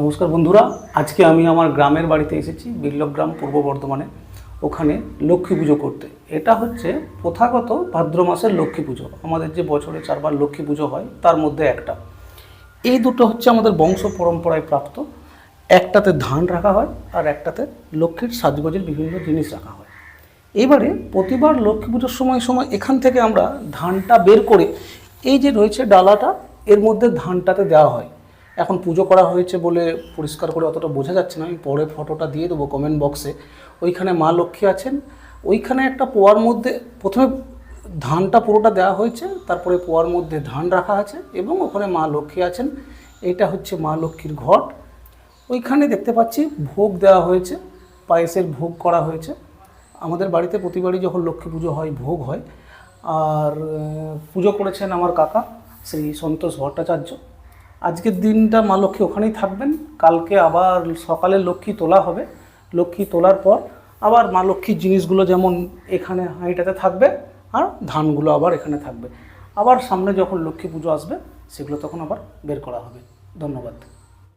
নমস্কার বন্ধুরা, আজকে আমি আমার গ্রামের বাড়িতে এসেছি বিল্লগ্রাম পূর্ব বর্ধমানে। ওখানে লক্ষ্মী পুজো করতে। এটা হচ্ছে প্রথাগত ভাদ্র মাসের লক্ষ্মী পুজো। আমাদের যে বছরে চারবার লক্ষ্মী পুজো হয়, তার মধ্যে একটা। এই দুটো হচ্ছে আমাদের বংশ পরম্পরায় প্রাপ্ত। একটাতে ধান রাখা হয়, আর একটাতে লক্ষ্মীর সাজগোজের বিভিন্ন জিনিস রাখা হয়। এবারে প্রতিবার লক্ষ্মী পুজোর সময় সময় এখান থেকে আমরা ধানটা বের করে, এই যে রয়েছে ডালাটা, এর মধ্যে ধানটাতে দেওয়া হয়। এখন পুজো করা হয়েছে বলে পরিষ্কার করে অতটা বোঝা যাচ্ছে না। আমি পরে ফটোটা দিয়ে দেবো কমেন্ট বক্সে ওইখানে মা লক্ষ্মী আছেন। ওইখানে একটা পোয়ার মধ্যে প্রথমে ধানটা পুরোটা দেওয়া হয়েছে, তারপরে পোয়ার মধ্যে ধান রাখা আছে এবং ওখানে মা লক্ষ্মী আছেন। এটা হচ্ছে মা লক্ষ্মীর ঘট। ওইখানে দেখতে পাচ্ছি ভোগ দেওয়া হয়েছে, পায়েসের ভোগ করা হয়েছে। আমাদের বাড়িতে প্রতিবারই যখন লক্ষ্মী পুজো হয়, ভোগ হয়। আর পুজো করেছেন আমার কাকা শ্রী সন্তোষ ভট্টাচার্য। আজকের দিনটা মা লক্ষ্মী ওখানেই থাকবেন। কালকে আবার সকালে লক্ষ্মী তোলা হবে। লক্ষ্মী তোলার পর আবার মা লক্ষ্মীর জিনিসগুলো যেমন এখানে হাঁড়িটাতে থাকবে, আর ধানগুলো আবার এখানে থাকবে। আবার সামনে যখন লক্ষ্মী পুজো আসবে, সেগুলো তখন আবার বের করা হবে। ধন্যবাদ।